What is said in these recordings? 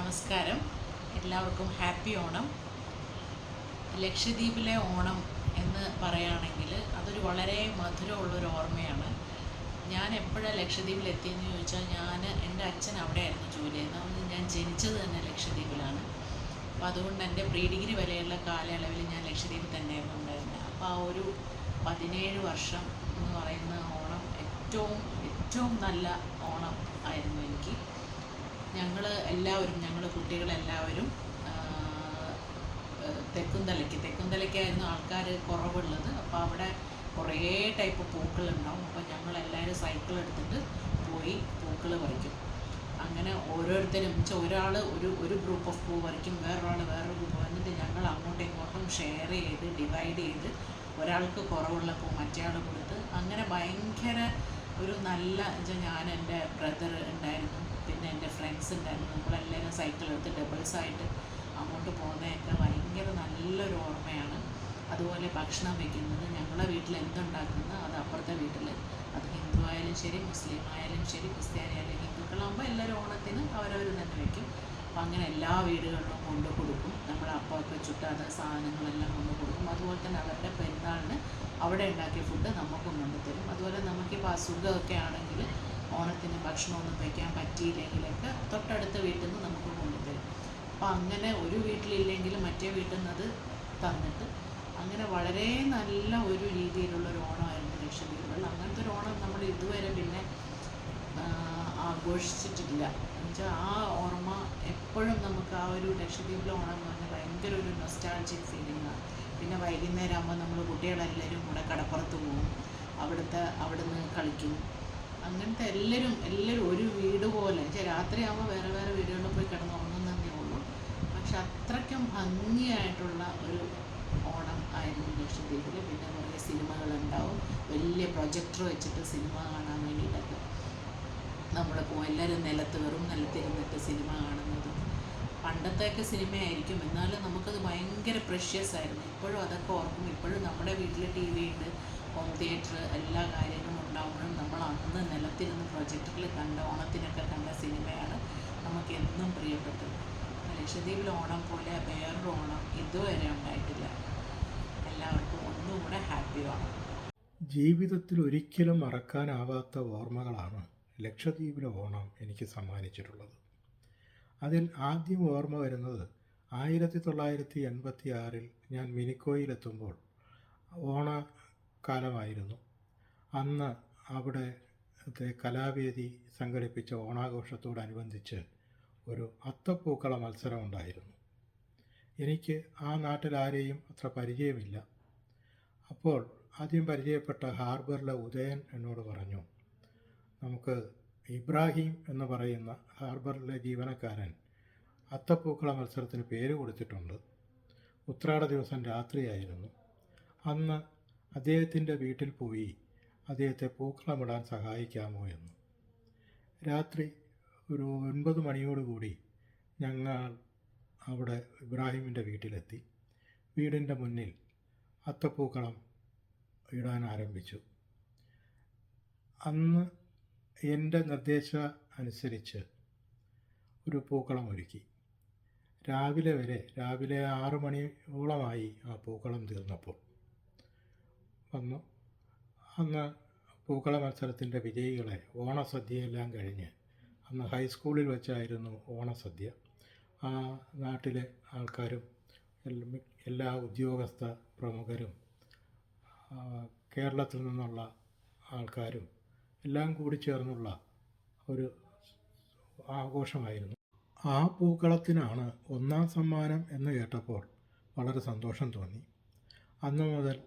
നമസ്കാരം. എല്ലാവർക്കും ഹാപ്പി ഓണം. ലക്ഷദ്വീപിലെ ഓണം എന്ന് പറയുകയാണെങ്കിൽ അതൊരു വളരെ മധുരമുള്ളൊരു ഓർമ്മയാണ്. ഞാൻ എപ്പോഴാണ് ലക്ഷദ്വീപിൽ എത്തിയെന്ന് ചോദിച്ചാൽ ഞാൻ എന്റെ അച്ഛൻ അവിടെയായിരുന്നു ജോലി ചെയ്യുന്നത്. ഞാൻ ജനിച്ചത് തന്നെ ലക്ഷദ്വീപിലാണ്. അപ്പോൾ അതുകൊണ്ട് എന്റെ പ്രീ ഡിഗ്രി വരെയുള്ള കാലയളവിൽ ഞാൻ ലക്ഷദ്വീപിൽ തന്നെയായിരുന്നു ഉണ്ടായിരുന്നത്. അപ്പോൾ ആ ഒരു പതിനേഴ് വർഷം എന്ന് പറയുന്ന ഓണം ഏറ്റവും ഏറ്റവും നല്ല ഓണം ആയിരുന്നു എനിക്ക്. ഞങ്ങൾ എല്ലാവരും ഞങ്ങൾ കുട്ടികളെല്ലാവരും തെക്കുന്തലയ്ക്ക് തെക്കുന്തലയ്ക്കായിരുന്നു ആൾക്കാർ കുറവുള്ളത്. അപ്പോൾ അവിടെ കുറേ ടൈപ്പ് പൂക്കളുണ്ടാവും. അപ്പോൾ ഞങ്ങളെല്ലാവരും സൈക്കിൾ എടുത്തിട്ട് പോയി പൂക്കൾ പറിക്കും. അങ്ങനെ ഓരോരുത്തരും വെച്ചാൽ ഒരാൾ ഒരു ഒരു ഗ്രൂപ്പ് ഓഫ് പൂ പറിക്കും വേറൊരാൾ വേറൊരു ഗ്രൂപ്പ് എന്നിട്ട് ഞങ്ങൾ അങ്ങോട്ടും ഇങ്ങോട്ടും ഷെയർ ചെയ്ത് ഡിവൈഡ് ചെയ്ത് ഒരാൾക്ക് കുറവുള്ള പൂ മറ്റേ ആൾ കൊടുത്ത് അങ്ങനെ ഭയങ്കര ഒരു നല്ല ഞാൻ എന്റെ ബ്രദർ ഉണ്ടായിരുന്നു. പിന്നെ എന്റെ ഫ്രണ്ട്സ് ഉണ്ടായിരുന്നു. നമ്മളെല്ലാവരും സൈക്കിൾ എടുത്ത് ഡബിൾസ് ആയിട്ട് അങ്ങോട്ട് പോകുന്നതൊക്കെ ഭയങ്കര നല്ലൊരു ഓർമ്മയാണ്. അതുപോലെ ഭക്ഷണം വയ്ക്കുന്നത് ഞങ്ങളുടെ വീട്ടിൽ എന്തുണ്ടാക്കുന്നത് അത് അപ്പുറത്തെ വീട്ടിൽ. അത് ഹിന്ദു ആയാലും ശരി മുസ്ലിം ആയാലും ശരി ക്രിസ്ത്യാനി ആയാലും ഹിന്ദുക്കളാകുമ്പോൾ എല്ലാവരും ഓണത്തിന് അവരവർ തന്നെ വയ്ക്കും അപ്പം അങ്ങനെ എല്ലാ വീടുകളിലും കൊണ്ട് കൊടുക്കും. നമ്മൾ അപ്പമൊക്കെ ചുറ്റാത്ത സാധനങ്ങളെല്ലാം കൊണ്ട് കൊടുക്കും. അതുപോലെ തന്നെ അവരുടെ പെരുന്നാളിന് അവിടെ ഉണ്ടാക്കിയ ഫുഡ് നമുക്കും കൊണ്ടുതരും അതുപോലെ നമുക്കിപ്പോൾ അസുഖമൊക്കെ ആണെങ്കിൽ ഓണത്തിന് ഭക്ഷണമൊന്നും വയ്ക്കാൻ പറ്റിയില്ലെങ്കിലൊക്കെ തൊട്ടടുത്ത വീട്ടിൽ നിന്ന് നമുക്ക് കൊണ്ടുതരും അപ്പം അങ്ങനെ ഒരു വീട്ടിലില്ലെങ്കിൽ മറ്റേ വീട്ടിൽ നിന്ന് അത് തന്നിട്ട് അങ്ങനെ വളരെ നല്ല ഒരു രീതിയിലുള്ള ഒരു ഓണമായിരുന്നു ലക്ഷദ്വീപുകൾ അങ്ങനത്തെ ഒരു ഓണം നമ്മൾ ഇതുവരെ പിന്നെ ആഘോഷിച്ചിട്ടില്ല. എന്നുവെച്ചാൽ ആ ഓർമ്മ എപ്പോഴും നമുക്ക് ആ ഒരു ലക്ഷദ്വീപിലെ ഓണം എന്ന് പറഞ്ഞാൽ ഭയങ്കര ഒരു നൊസ്റ്റാൾജിക് ഫീലിംഗാണ് പിന്നെ വൈകുന്നേരം ആകുമ്പോൾ നമ്മൾ കുട്ടികളെല്ലാവരും കൂടെ കടപ്പുറത്ത് പോകും അവിടുത്തെ അവിടുന്ന് കളിക്കും. അങ്ങനത്തെ എല്ലാവരും എല്ലാവരും ഒരു വീട് പോലെ. വെച്ചാൽ രാത്രിയാകുമ്പോൾ വേറെ വേറെ വീടുകളിൽ പോയി കിടന്ന് ഉറങ്ങുന്നതേ ഉള്ളൂ. പക്ഷെ അത്രയ്ക്കും ഭംഗിയായിട്ടുള്ള ഒരു ഓണം ആയിരുന്നു ലക്ഷദ്വീപിൽ പിന്നെ കുറേ സിനിമകളുണ്ടാവും. വലിയ പ്രൊജക്ടർ വെച്ചിട്ട് സിനിമ കാണാൻ വേണ്ടിയിട്ടൊക്കെ നമ്മുടെ പോകും എല്ലാവരും നിലത്ത് വെറും നിലത്തിരുന്നിട്ട് സിനിമ കാണുന്നതും. പണ്ടത്തെയൊക്കെ സിനിമയായിരിക്കും. എന്നാലും നമുക്കത് ഭയങ്കര പ്രഷ്യസ് ആയിരുന്നു. ഇപ്പോഴും അതൊക്കെ ഓർക്കും ഇപ്പോഴും നമ്മുടെ വീട്ടിൽ ടി വി ഉണ്ട് ഹോം തിയേറ്റർ എല്ലാ കാര്യങ്ങളും ഉണ്ടാകുമ്പോഴും അന്ന് നിലത്തിരുന്ന് പ്രൊജക്ടറിൽ കണ്ട ഓണത്തിനൊക്കെ കണ്ട സിനിമയാണ് നമുക്ക് എന്നും പ്രിയപ്പെട്ടത്. ലക്ഷദ്വീപിൽ ഓണം പോലെ വേറൊരു ഓണം ഇതുവരെ ഉണ്ടായിട്ടില്ല. എല്ലാവർക്കും ഒന്നുകൂടെ ഹാപ്പി ഓണം. ജീവിതത്തിൽ ഒരിക്കലും മറക്കാനാവാത്ത ഓർമ്മകളാണ് ലക്ഷദ്വീപിലെ ഓണം എനിക്ക് സമ്മാനിച്ചിട്ടുള്ളത്. അതിൽ ആദ്യം ഓർമ്മ വരുന്നത് ആയിരത്തി തൊള്ളായിരത്തി എൺപത്തി ആറിൽ ഞാൻ മിനിക്കോയിലെത്തുമ്പോൾ ഓണക്കാലമായിരുന്നു. അന്ന് അവിടെ കലാവേദി സംഘടിപ്പിച്ച ഓണാഘോഷത്തോടനുബന്ധിച്ച് ഒരു അത്തപ്പൂക്കള മത്സരം ഉണ്ടായിരുന്നു എനിക്ക് ആ നാട്ടിലാരെയും അത്ര പരിചയമില്ല. അപ്പോൾ ആദ്യം പരിചയപ്പെട്ട ഹാർബറിലെ ഉദയൻ എന്നോട് പറഞ്ഞു നമുക്ക് ഇബ്രാഹിം എന്ന് പറയുന്ന ഹാർബറിലെ ജീവനക്കാരൻ അത്തപ്പൂക്കള മത്സരത്തിന് പേര് കൊടുത്തിട്ടുണ്ട്. ഉത്രാട ദിവസം രാത്രിയായിരുന്നു. അന്ന് അദ്ദേഹത്തിന്റെ വീട്ടിൽ പോയി അദ്ദേഹത്തെ പൂക്കളമിടാൻ സഹായിക്കാമോ എന്ന്. രാത്രി ഒരു ഒൻപത് മണിയോടുകൂടി ഞങ്ങൾ അവിടെ ഇബ്രാഹിമിന്റെ വീട്ടിലെത്തി. വീടിന്റെ മുന്നിൽ അത്തപ്പൂക്കളം ഇടാൻ ആരംഭിച്ചു. അന്ന് എന്റെ നിർദ്ദേശ അനുസരിച്ച് ഒരു പൂക്കളം ഒരുക്കി. രാവിലെ വരെ രാവിലെ ആറ് മണിയോളമായി ആ പൂക്കളം തീർന്നപ്പോൾ വന്നു. അന്ന് പൂക്കള മത്സരത്തിന്റെ വിജയികളെ ഓണസദ്യയെല്ലാം കഴിഞ്ഞ് അന്ന് ഹൈസ്കൂളിൽ വെച്ചായിരുന്നു ഓണസദ്യ. ആ നാട്ടിലെ ആൾക്കാരും എല്ലാ ഉദ്യോഗസ്ഥ പ്രമുഖരും കേരളത്തിൽ നിന്നുള്ള ആൾക്കാരും എല്ലാം കൂടി ചേർന്നുള്ള ഒരു ആഘോഷമായിരുന്നു. ആ പൂക്കളത്തിനാണ് ഒന്നാം സമ്മാനം എന്ന് കേട്ടപ്പോൾ വളരെ സന്തോഷം തോന്നി. അന്ന് മുതൽ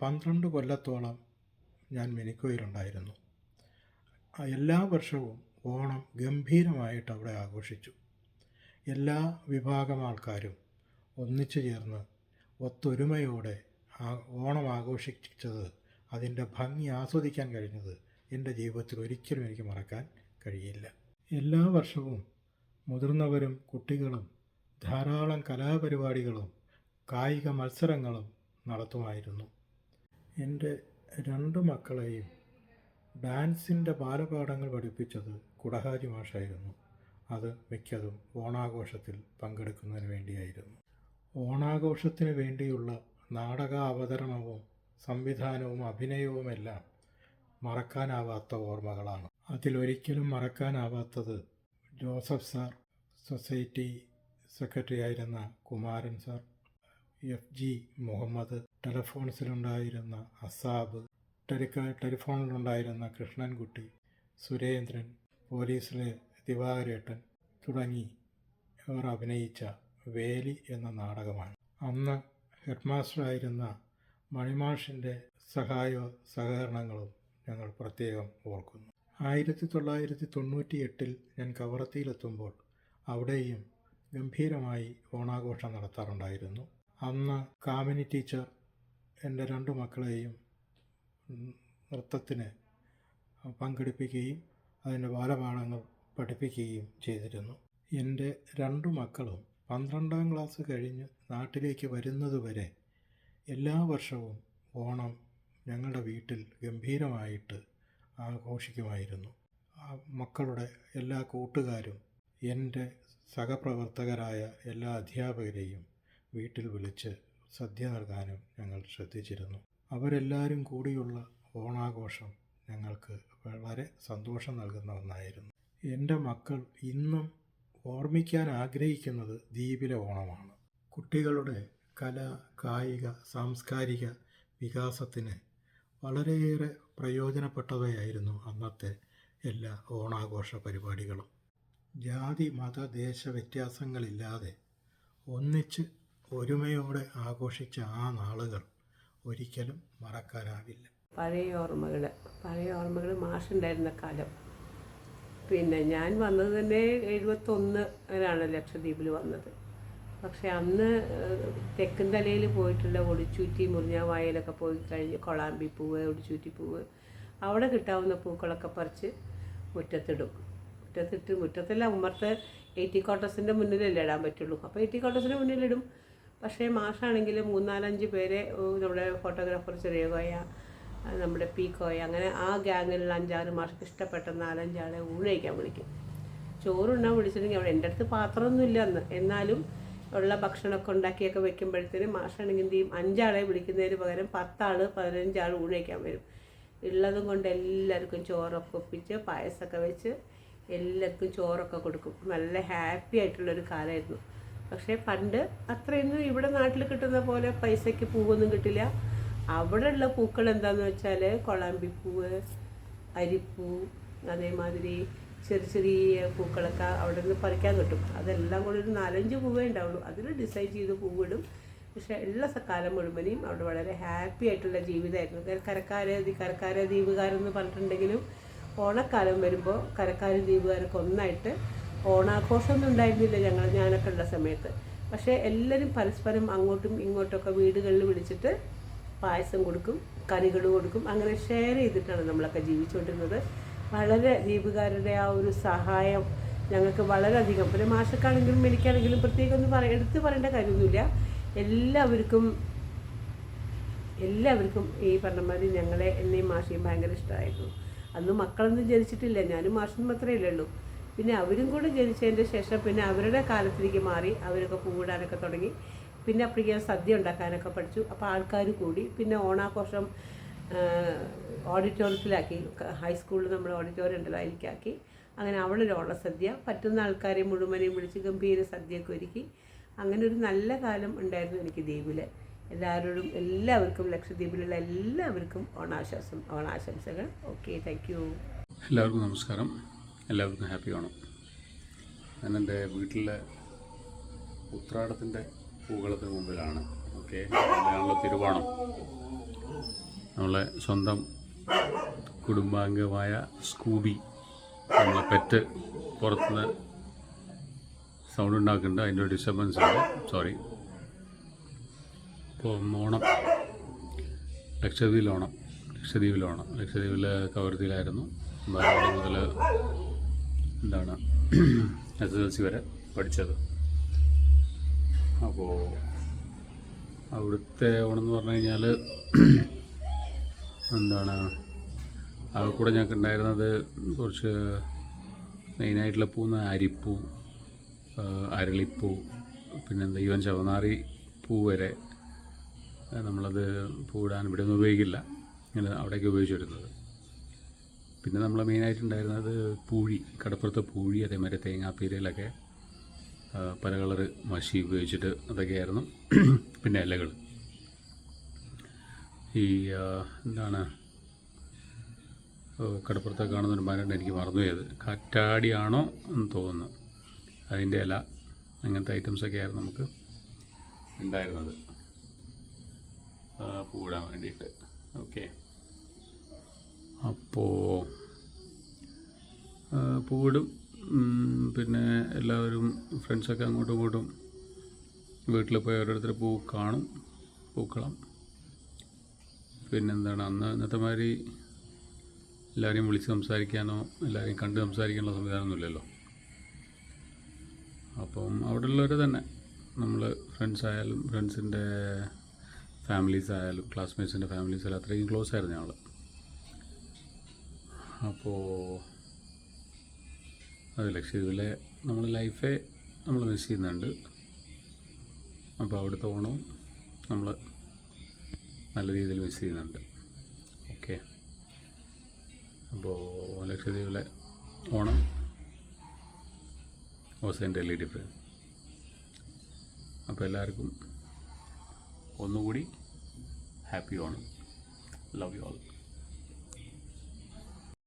പന്ത്രണ്ട് കൊല്ലത്തോളം ഞാൻ മിനിക്കോയിലുണ്ടായിരുന്നു എല്ലാ വർഷവും ഓണം ഗംഭീരമായിട്ട് അവിടെ ആഘോഷിച്ചു. എല്ലാ വിഭാഗം ആൾക്കാരും ഒന്നിച്ചു ചേർന്ന് ഒത്തൊരുമയോടെ ഓണം ആഘോഷിച്ചത് അതിന്റെ ഭംഗി ആസ്വദിക്കാൻ കഴിഞ്ഞത് എന്റെ ജീവിതത്തിൽ ഒരിക്കലും എനിക്ക് മറക്കാൻ കഴിയില്ല. എല്ലാ വർഷവും മുതിർന്നവരും കുട്ടികളും ധാരാളം കലാപരിപാടികളും കായിക മത്സരങ്ങളും നടത്തുമായിരുന്നു. എന്റെ രണ്ട് മക്കളെയും ഡാൻസിന്റെ ബാലപാഠങ്ങൾ പഠിപ്പിച്ചത് കുടഹാജി മാഷായിരുന്നു. അത് മിക്കതും ഓണാഘോഷത്തിൽ പങ്കെടുക്കുന്നതിന് വേണ്ടിയായിരുന്നു. ഓണാഘോഷത്തിന് വേണ്ടിയുള്ള നാടക അവതരണവും സംവിധാനവും അഭിനയവുമെല്ലാം മറക്കാനാവാത്ത ഓർമ്മകളാണ്. അതിലൊരിക്കലും മറക്കാനാവാത്തത് ജോസഫ് സാർ സൊസൈറ്റി സെക്രട്ടറി ആയിരുന്ന Kumaran sir F G Muhammad ടെലഫോൺസിലുണ്ടായിരുന്ന അസാബ് ടെലിക്ക ടെലിഫോണിലുണ്ടായിരുന്ന കൃഷ്ണൻകുട്ടി സുരേന്ദ്രൻ പോലീസിലെ ദിവാകരേട്ടൻ തുടങ്ങി അവർ അഭിനയിച്ച വേലി എന്ന നാടകമാണ്. അന്ന് ഹെഡ്മാസ്റ്ററായിരുന്ന മണിമാഷിന്റെ സഹായ സഹകരണങ്ങളും ഞങ്ങൾ പ്രത്യേകം ഓർക്കുന്നു. ആയിരത്തി തൊള്ളായിരത്തി തൊണ്ണൂറ്റി എട്ടിൽ ഞാൻ കവറത്തിയിലെത്തുമ്പോൾ അവിടെയും ഗംഭീരമായി ഓണാഘോഷം നടത്താറുണ്ടായിരുന്നു. അന്ന് കാമിനി ടീച്ചർ എന്റെ രണ്ട് മക്കളെയും നൃത്തത്തിന് പങ്കെടുപ്പിക്കുകയും അതിന്റെ ബാലപാഠങ്ങൾ പഠിപ്പിക്കുകയും ചെയ്തിരുന്നു. എന്റെ രണ്ടു മക്കളും പന്ത്രണ്ടാം ക്ലാസ് കഴിഞ്ഞ് നാട്ടിലേക്ക് വരുന്നതുവരെ എല്ലാ വർഷവും ഓണം ഞങ്ങളുടെ വീട്ടിൽ ഗംഭീരമായിട്ട് ആഘോഷിക്കുമായിരുന്നു. മക്കളുടെ എല്ലാ കൂട്ടുകാരും എന്റെ സഹപ്രവർത്തകരായ എല്ലാ അധ്യാപകരെയും വീട്ടിൽ വിളിച്ച് സദ്യ നൽകാനും ഞങ്ങൾ ശ്രദ്ധിച്ചിരുന്നു. അവരെല്ലാവരും കൂടിയുള്ള ഓണാഘോഷം ഞങ്ങൾക്ക് വളരെ സന്തോഷം നൽകുന്ന ഒന്നായിരുന്നു. എന്റെ മക്കൾ ഇന്നും ഓർമ്മിക്കാൻ ആഗ്രഹിക്കുന്നത് ദ്വീപിലെ ഓണമാണ്. കുട്ടികളുടെ കല കായിക സാംസ്കാരിക വികാസത്തിന് വളരെയേറെ പ്രയോജനപ്പെട്ടവയായിരുന്നു അന്നത്തെ എല്ലാ ഓണാഘോഷ പരിപാടികളും. ജാതി മത ദേശ വ്യത്യാസങ്ങളില്ലാതെ ഒന്നിച്ച് ഒരുമയോടെ ആഘോഷിച്ച ആ നാളുകൾ ഒരിക്കലും മറക്കാനാവില്ല. പഴയ ഓർമ്മകൾ പഴയ ഓർമ്മകൾ മാഷുണ്ടായിരുന്ന കാലം. പിന്നെ ഞാൻ വന്നത് തന്നെ എഴുപത്തൊന്നിലാണ് ലക്ഷദ്വീപിൽ വന്നത്. പക്ഷെ അന്ന് തെക്കൻ തലയിൽ പോയിട്ടുള്ള ഒടിച്ചൂറ്റി മുറിഞ്ഞ വായലൊക്കെ പോയി കഴിഞ്ഞ് കൊളാമ്പി പൂവ് ഒടിച്ചൂറ്റി പൂവ് അവിടെ കിട്ടാവുന്ന പൂക്കളൊക്കെ പറിച്ച് മുറ്റത്തിടും. മുറ്റത്തിട്ട് മുറ്റത്തല്ല ഉമ്മർത്ത് എയ്റ്റി ക്വാർട്ടേഴ്സിന്റെ മുന്നിലല്ലേ ഇടാൻ പറ്റുള്ളൂ. അപ്പോൾ എയ്റ്റി ക്വാർട്ടേഴ്സിന്റെ മുന്നിലിടും. പക്ഷേ മാഷാണെങ്കിൽ മൂന്നാലഞ്ച് പേരെ നമ്മുടെ ഫോട്ടോഗ്രാഫർ ചെറിയ കോയ നമ്മുടെ പീക്കോയ കോയ അങ്ങനെ ആ ഗ്യാങ്ങിലുള്ള അഞ്ചാറ് മാഷക്ക് ഇഷ്ടപ്പെട്ട നാലഞ്ചാളെ ഊണ് കഴിക്കാൻ വിളിക്കും. ചോറുണ്ണാൻ വിളിച്ചിട്ടുണ്ടെങ്കിൽ അവിടെ എന്റെ അടുത്ത് പാത്രമൊന്നുമില്ല അന്ന് എന്നാലും ഉള്ള ഭക്ഷണമൊക്കെ ഉണ്ടാക്കിയൊക്കെ വെക്കുമ്പോഴത്തേനും മാഷാണെങ്കിൽ എന്ത് ചെയ്യും? അഞ്ചാളെ വിളിക്കുന്നതിന് പകരം പത്താൾ പതിനഞ്ചാൾ ഊണ് കഴിക്കാൻ വരും. ഉള്ളതും കൊണ്ട് എല്ലാവർക്കും ചോറൊക്കെ ഒപ്പിച്ച് പായസമൊക്കെ വെച്ച് എല്ലാവർക്കും ചോറൊക്കെ കൊടുക്കും. നല്ല ഹാപ്പി ആയിട്ടുള്ളൊരു കാലമായിരുന്നു. പക്ഷേ പണ്ട് അത്രയൊന്നും ഇവിടെ നാട്ടിൽ കിട്ടുന്ന പോലെ പൈസയ്ക്ക് പൂവൊന്നും കിട്ടില്ല. അവിടെയുള്ള പൂക്കൾ എന്താന്ന് വെച്ചാൽ കൊളാമ്പിപ്പൂവ് അരിപ്പൂ അതേമാതിരി ചെറിയ ചെറിയ പൂക്കളൊക്കെ അവിടെ നിന്ന് പറിക്കാൻ കിട്ടും. അതെല്ലാം കൂടി ഒരു നാലഞ്ച് പൂവേ ഉണ്ടാവുള്ളൂ. അതിൽ ഡിസൈൻ ചെയ്ത് പൂവിടും. പക്ഷേ എല്ലാ കാലം മുഴുവനെയും അവിടെ വളരെ ഹാപ്പി ആയിട്ടുള്ള ജീവിതമായിരുന്നു. കരക്കാര് കരക്കാര ദ്വീപുകാരെന്ന് പറഞ്ഞിട്ടുണ്ടെങ്കിലും ഓണക്കാലം വരുമ്പോൾ കരക്കാരും ദ്വീപുകാരൊക്കെ ഒന്നായിട്ട് ഓണാഘോഷമൊന്നും ഉണ്ടായിരുന്നില്ല ഞങ്ങൾ ഞാനൊക്കെ ഉള്ള സമയത്ത്. പക്ഷേ എല്ലാവരും പരസ്പരം അങ്ങോട്ടും ഇങ്ങോട്ടൊക്കെ വീടുകളിൽ വിളിച്ചിട്ട് പായസം കൊടുക്കും കറികൾ കൊടുക്കും അങ്ങനെ ഷെയർ ചെയ്തിട്ടാണ് നമ്മളൊക്കെ ജീവിച്ചുകൊണ്ടിരുന്നത്. വളരെ ദ്വീപുകാരുടെ ആ ഒരു സഹായം ഞങ്ങൾക്ക് വളരെയധികം. പിന്നെ മാഷക്കാണെങ്കിലും എനിക്കാണെങ്കിലും പ്രത്യേകം ഒന്നും പറ എടുത്ത് പറയേണ്ട കാര്യമൊന്നുമില്ല. എല്ലാവർക്കും എല്ലാവർക്കും ഈ പറഞ്ഞ മാതിരി ഞങ്ങളെ എന്നെയും മാഷയും ഭയങ്കര ഇഷ്ടമായിരുന്നു. അന്ന് മക്കളൊന്നും ജനിച്ചിട്ടില്ല. ഞാനും മാഷും മാത്രമേ ഉള്ളൂ. പിന്നെ അവരും കൂടെ ജനിച്ചതിന്റെ ശേഷം പിന്നെ അവരുടെ കാലത്തിലേക്ക് മാറി അവരൊക്കെ പൂവിടാനൊക്കെ തുടങ്ങി. പിന്നെ അപ്പോഴേക്കും സദ്യ ഉണ്ടാക്കാനൊക്കെ പഠിച്ചു. അപ്പോൾ ആൾക്കാർ കൂടി. പിന്നെ ഓണാഘോഷം ഓഡിറ്റോറിയത്തിലാക്കി. ഹൈസ്കൂളിൽ നമ്മൾ ഓഡിറ്റോറിയം ഉണ്ടല്ലോ അതിലേക്കാക്കി. അങ്ങനെ അവളൊരു ഓണസദ്യ പറ്റുന്ന ആൾക്കാരെ മുഴുവനെയും വിളിച്ച് ഗംഭീര സദ്യയൊക്കെ ഒരുക്കി. അങ്ങനെ ഒരു നല്ല കാലം ഉണ്ടായിരുന്നു എനിക്ക് ദ്വീപിൽ എല്ലാവരോടും എല്ലാവർക്കും ലക്ഷദ്വീപിലുള്ള എല്ലാവർക്കും ഓണാശംസം ഓണാശംസകൾ. ഓക്കെ താങ്ക് യു എല്ലാവർക്കും നമസ്കാരം. എല്ലാവർക്കും ഹാപ്പി ഓണം ഞാൻ എന്റെ വീട്ടിലെ ഉത്രാടത്തിന്റെ പൂക്കളത്തിന് മുമ്പിലാണ്. ഓക്കെ? അതിലാണല്ലോ തിരുവോണം. നമ്മളെ സ്വന്തം കുടുംബാംഗമായ സ്കൂബി നമ്മളെ പെറ്റ് പുറത്തുനിന്ന് സൗണ്ട് ഉണ്ടാക്കുന്നുണ്ട് അതിന്റെ ഡിസ്റ്റർബൻസ് ഉണ്ട്. സോറി ഇപ്പോൾ ഓണം ലക്ഷദ്വീപിൽ ഓണം. ലക്ഷദ്വീപിൽ ഓണം. ലക്ഷദ്വീപിൽ കവർത്തിയിലായിരുന്നു മുതൽ എന്താണ് എസ് എസ് എൽ സി വരെ പഠിച്ചത്. അപ്പോൾ അവിടുത്തെ ഓണമെന്ന് പറഞ്ഞു കഴിഞ്ഞാൽ എന്താണ് ആ കൂടെ ഞങ്ങൾക്ക് ഉണ്ടായിരുന്നത് കുറച്ച് മെയിനായിട്ടുള്ള പൂന്ന് അരിപ്പൂ അരളിപ്പൂ പിന്നെന്താ ഈവൻ ചവനാറി പൂ വരെ നമ്മളത് പൂടാൻ ഇവിടെ ഒന്നും ഉപയോഗിക്കില്ല. ഇങ്ങനെ അവിടേക്ക് ഉപയോഗിച്ചു വരുന്നത്. പിന്നെ നമ്മൾ മെയിനായിട്ടുണ്ടായിരുന്നത് പൂഴി കടപ്പുറത്തെ പൂഴി അതേമാതിരി തേങ്ങാപ്പീരയിലൊക്കെ പല കളറ് മഷി ഉപയോഗിച്ചിട്ട് അതൊക്കെയായിരുന്നു. പിന്നെ ഇലകൾ ഈ എന്താണ് കടപ്പുറത്തൊക്കെ കാണുന്ന ഒരു മരം എനിക്ക് മറന്നുപോയത്. കാറ്റാടിയാണോ എന്ന് തോന്നുന്നു. അതിന്റെ ഇല അങ്ങനത്തെ ഐറ്റംസൊക്കെ ആയിരുന്നു നമുക്ക് ഉണ്ടായിരുന്നത്. പൂടാൻ വേണ്ടിയിട്ട്. ഓക്കെ അപ്പോൾ പൂവിടും പിന്നെ എല്ലാവരും ഫ്രണ്ട്സൊക്കെ അങ്ങോട്ടും ഇങ്ങോട്ടും വീട്ടിൽ പോയി ഓരോരുത്തർ പൂ കാണും പൂക്കളം. പിന്നെന്താണ്? അന്ന് ഇന്നത്തെ മാതിരി എല്ലാവരെയും വിളിച്ച് സംസാരിക്കാനോ എല്ലാവരെയും കണ്ട് സംസാരിക്കാനുള്ള സംവിധാനമൊന്നുമില്ലല്ലോ അപ്പം അവിടെ ഉള്ളവർ തന്നെ. നമ്മൾ ഫ്രണ്ട്സ് ആയാലും ഫ്രണ്ട്സിന്റെ ഫാമിലീസ് ആയാലും ക്ലാസ്മേറ്റ്സിന്റെ ഫാമിലീസ് ആയാലും അത്രയും ക്ലോസ് ആയിരുന്നു ഞങ്ങൾ അപ്പോൾ അത് ലക്ഷദ്വീപിലെ നമ്മൾ ലൈഫെ നമ്മൾ മിസ് ചെയ്യുന്നുണ്ട്. അപ്പോൾ അവിടുത്തെ ഓണവും നമ്മൾ നല്ല രീതിയിൽ മിസ് ചെയ്യുന്നുണ്ട്. ഓക്കെ അപ്പോൾ ലക്ഷദ്വീപിലെ ഓണം വാസ് എന്റർലി ഡിഫറെന്റ് അപ്പോൾ എല്ലാവർക്കും ഒന്നുകൂടി happy Onam. Love you all